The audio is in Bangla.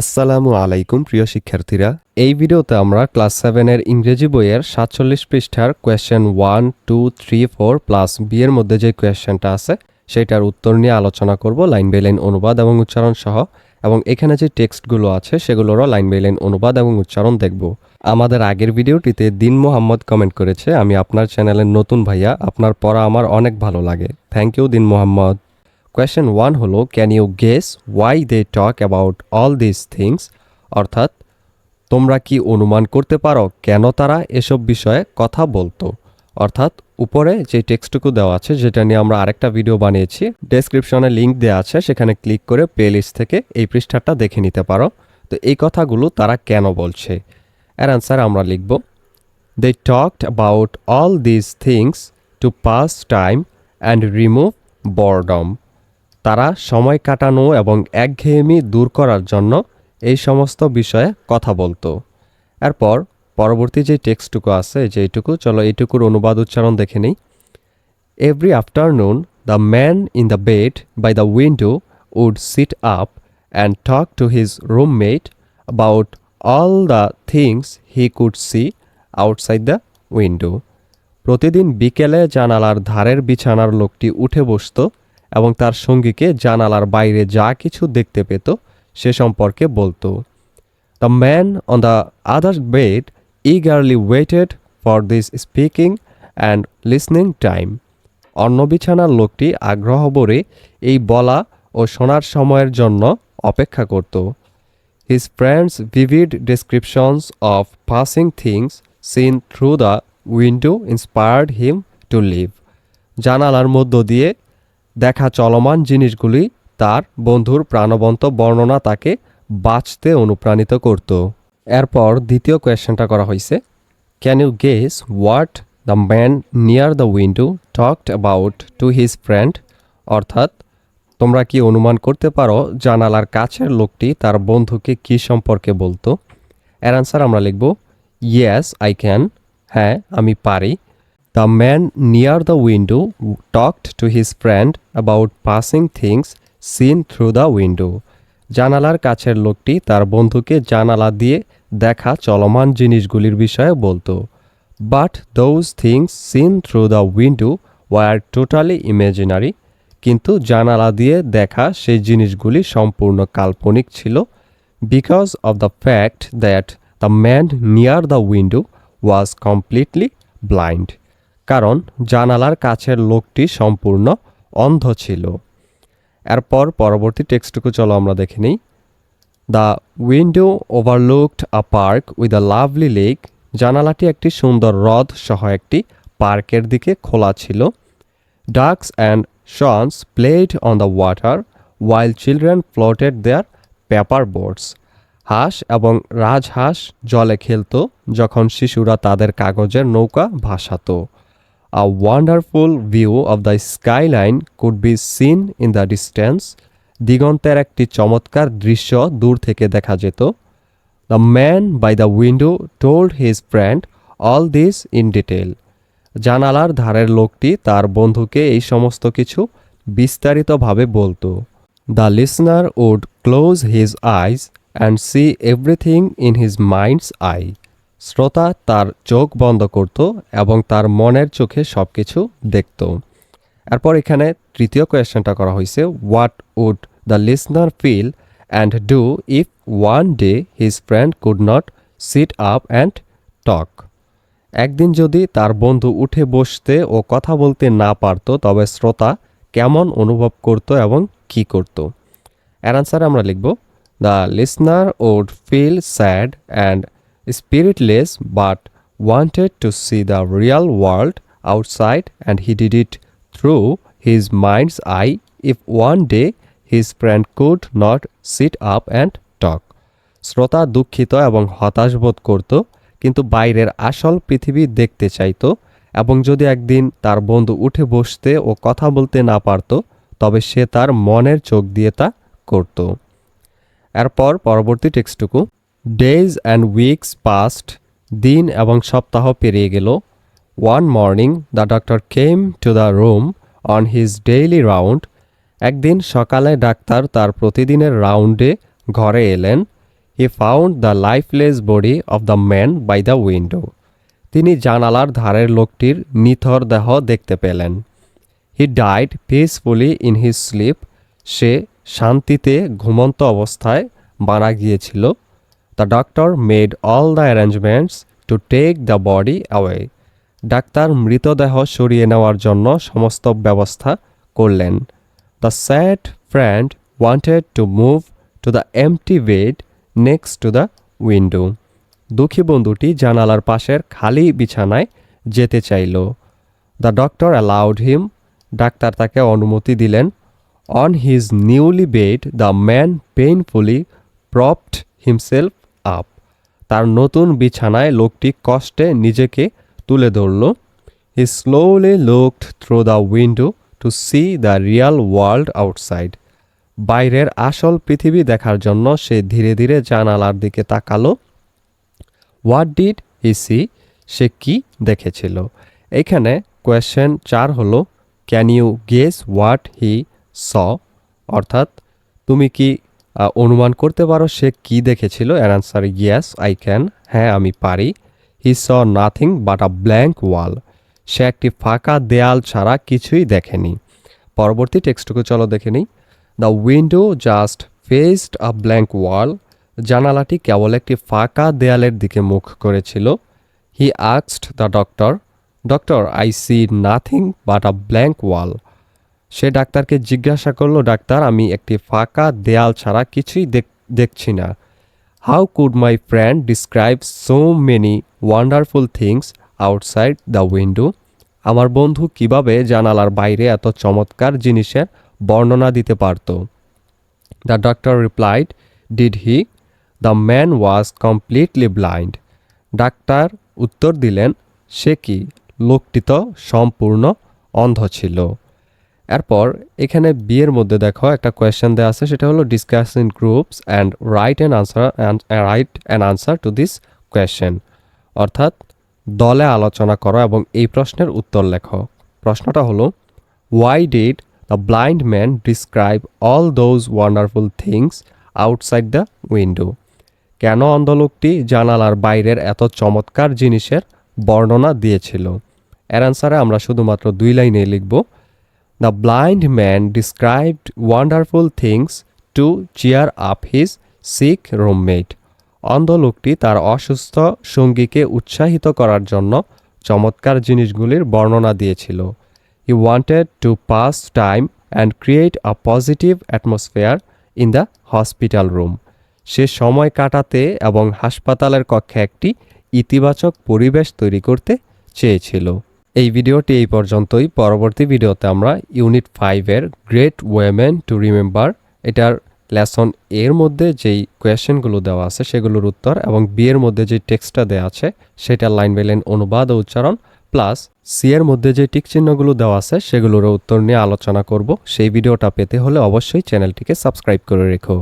আসসালামু আলাইকুম, প্রিয় শিক্ষার্থীরা। এই ভিডিওতে আমরা ক্লাস সেভেনের ইংরেজি বইয়ের সাতচল্লিশ পৃষ্ঠার question one, two, three, four plus B এর মধ্যে যে কোয়েশ্চেনটা আছে সেটার উত্তর নিয়ে আলোচনা করব লাইন বাই লাইন অনুবাদ এবং উচ্চারণ সহ। এবং এখানে যে টেক্সটগুলো আছে, সেগুলোরও লাইন বাই লাইন অনুবাদ এবং উচ্চারণ দেখব। আমাদের আগের ভিডিওটিতে দিন মোহাম্মদ কমেন্ট করেছে, আমি আপনার চ্যানেলের নতুন ভাইয়া, আপনার পড়া আমার অনেক ভালো লাগে। Thank you Din Mohammad. Question one হলো can you guess why they talk about all this things অর্থাৎ, তোমরা কি অনুমান করতে পারো কেন তারা এসব বিষয়ে কথা বলতো? অর্থাৎ, উপরে যে টেক্সটুকু দেওয়া আছে, যেটা নিয়ে আমরা আরেকটা ভিডিও বানিয়েছি ডেসক্রিপশনে লিঙ্ক দেওয়া আছে, সেখানে ক্লিক করে প্লেলিস্ট থেকে এই পৃষ্ঠাটা দেখে নিতে পারো। তো এই কথাগুলো তারা কেন বলছে? এর অ্যান্সার আমরা লিখব। They talked about all this things to pass time and remove boredom তারা সময় কাটানো এবং একঘেয়েমি দূর করার জন্য এই সমস্ত বিষয়ে কথা বলতো। এরপর পরবর্তী যে টেক্সটুকু আছে যেইটুকু চলো এইটুকুর অনুবাদ উচ্চারণ দেখে নিই। Every afternoon the man in the bed by the window would sit up and talk to his roommate about all the things he could see outside the window প্রতিদিন বিকেলে জানালার ধারের বিছানার লোকটি উঠে বসতো এবং তার সঙ্গীকে জানালার বাইরে যা কিছু দেখতে পেত সে সম্পর্কে বলতো। The man on the other bed eagerly waited for this speaking and listening time অন্য বিছানার লোকটি আগ্রহ ভরে এই বলা ও শোনার সময়ের জন্য অপেক্ষা করত। His friend's vivid descriptions of passing things seen through the window inspired him to live জানালার মধ্য দিয়ে দেখা চলমান জিনিসগুলি তার বন্ধুর প্রাণবন্ত বর্ণনা তাকে বাঁচতে অনুপ্রাণিত করত। এরপর দ্বিতীয় কোয়েশ্চেনটা করা হয়েছে can you guess what the man near the window talked about to his friend অর্থাৎ, তোমরা কি অনুমান করতে পারো জানালার কাছের লোকটি তার বন্ধুকে কি সম্পর্কে বলতো? এর অ্যান্সার আমরা লিখব ইয়েস আই ক্যান হ্যাঁ আমি পারি। The man near the window talked to his friend about passing things seen through the window. জানালার কাছের লোকটি তার বন্ধুকে জানালা দিয়ে দেখা চলমান জিনিসগুলির বিষয়ে বলতো। But those things seen through the window were totally imaginary কিন্তু জানালা দিয়ে দেখা সেই জিনিসগুলি সম্পূর্ণ কাল্পনিক ছিল। Because of the fact that the man near the window was completely blind কারণ জানালার কাছের লোকটি সম্পূর্ণ অন্ধ ছিল। এরপর পরবর্তী টেক্সটটুকু চলো আমরা দেখে নিই। The window overlooked a park with a lovely lake জানালাটি একটি সুন্দর হ্রদ সহ একটি পার্কের দিকে খোলা ছিল। Ducks and swans played on the water while children floated their paper boards হাঁস এবং রাজহাঁস জলে খেলতো যখন শিশুরা তাদের কাগজের নৌকা ভাসাতো। A wonderful view of the skyline could be seen in the distance. দিগন্তের একটি চমৎকার দৃশ্য দূর থেকে দেখা যেত। The man by the window told his friend all this in detail জানালার ধারের লোকটি তার বন্ধুকে এই সমস্ত কিছু বিস্তারিতভাবে বলতো। The listener would close his eyes and see everything in his mind's eye শ্রোতা তার চোখ বন্ধ করত এবং তার মনের চোখে সব কিছু দেখত। এরপর এখানে তৃতীয় কোয়েশ্চেনটা করা হয়েছে, what would the listener feel and do if one day his friend could not sit up and talk? একদিন যদি তার বন্ধু উঠে বসতে ও কথা বলতে না পারত, তবে শ্রোতা কেমন অনুভব করত এবং কি করত? এর আনসারে আমরা লিখব, the listener would feel sad and spiritless but wanted to see the real world outside and he did it through his mind's eye if one day his friend could not sit up and talk শ্রোতা দুঃখিত এবং হতাশ বোধ করত কিন্তু বাইরের আসল পৃথিবী দেখতে চাইতো এবং যদি একদিন তার বন্ধু উঠে বসতে ও কথা বলতে না পারত তবে সে তার মনের চোখ দিয়ে তা করত এরপর পরবর্তী টেক্সটুকু ডেজ অ্যান্ড উইকস পাস্ট দিন এবং সপ্তাহ পেরিয়ে গেল। One morning the doctor came to the room on his daily round একদিন সকালে ডাক্তার তার প্রতিদিনের রাউন্ডে ঘরে এলেন। He found the lifeless body of the man by the window তিনি জানালার ধারের লোকটির নিথর দেহ দেখতে পেলেন। He died peacefully in his sleep সে শান্তিতে ঘুমন্ত অবস্থায় মারা গিয়েছিল। The doctor made all the arrangements to take the body away doctor মৃতদেহ সরিয়ে নেওয়ার জন্য সমস্ত ব্যবস্থা করলেন। The sad friend wanted to move to the empty bed next to the window দুঃখী বন্ধুটি জানালার পাশের খালি বিছানায় যেতে চাইল। দ্য ডক্টর অ্যালাউড হিম ডাক্তার তাকে অনুমতি দিলেন। On his newly bed the man painfully propped himself up. তার নতুন বিছানায় লোকটি কষ্টে নিজেকে তুলে ধরল। He slowly looked through the window to see the real world outside বাইরের আসল পৃথিবী দেখার জন্য সে ধীরে ধীরে জানালার দিকে তাকালো। হোয়াট ডিড হি সি সে কি দেখেছিল? এখানে কোয়েশ্চেন চার হলো can you guess what he saw অর্থাৎ, তুমি কি অনুমান করতে পারো সে কি দেখেছিল? এর আনসার ইয়েস আই ক্যান হ্যাঁ আমি পারি। He saw nothing but a blank wall সে একটি ফাঁকা দেয়াল ছাড়া কিছুই দেখেনি। পরবর্তী টেক্সটুকু চলো দেখে নিই। The window just faced a blank wall জানালাটি কেবল একটি ফাঁকা দেয়ালের দিকে মুখ করেছিল। He আক্সড the doctor doctor I see nothing but a blank wall সে ডাক্তারকে জিজ্ঞাসা করল, ডাক্তার, আমি একটি ফাঁকা দেয়াল ছাড়া কিছুই দেখ- দেখছি না। How could my friend describe so many wonderful things outside the window আমার বন্ধু কীভাবে জানালার বাইরে এত চমৎকার জিনিসের বর্ণনা দিতে পারত? The doctor replied did he the man was completely blind doctor উত্তর দিলেন, সে কি? লোকটি তো সম্পূর্ণ অন্ধ ছিল। এরপর এখানে বিয়ের মধ্যে দেখো একটা কোয়েশ্চেন দেওয়া আছে, সেটা হলো discuss in groups and write an answer write an answer to this question অর্থাৎ দলে আলোচনা করো এবং এই প্রশ্নের উত্তর লেখো। প্রশ্নটা হলো why did the blind man describe all those wonderful things outside the window কেন অন্ধ লোকটি জানালার বাইরের এত চমৎকার জিনিসের বর্ণনা দিয়েছিল? এর অ্যান্সারে আমরা শুধুমাত্র দুই লাইনে লিখব। The blind man described wonderful things to cheer up his sick roommate অন্ধ লোকটি তার অসুস্থ সঙ্গীকে উৎসাহিত করার জন্য চমৎকার জিনিসগুলির বর্ণনা দিয়েছিল। He wanted to pass time and create a positive atmosphere in the hospital room সে সময় কাটাতে এবং হাসপাতালের কক্ষে একটি ইতিবাচক পরিবেশ তৈরি করতে চেয়েছিল। এই ভিডিওটি এই পর্যন্তই। পরবর্তী ভিডিওতে আমরা ইউনিট ফাইভের গ্রেট ওয়েমেন টু রিমেম্বার এটার লেসন এর মধ্যে যেই কোয়েশ্চেনগুলো দেওয়া আছে সেগুলোর উত্তর এবং বি এর মধ্যে যে টেক্সটটা দেওয়া আছে সেটার লাইন বাই লাইন অনুবাদ ও উচ্চারণ প্লাস সি এর মধ্যে যে টিক চিহ্নগুলো দেওয়া আছে সেগুলোরও উত্তর নিয়ে আলোচনা করব। সেই ভিডিওটা পেতে হলে অবশ্যই চ্যানেলটিকে সাবস্ক্রাইব করে রেখো।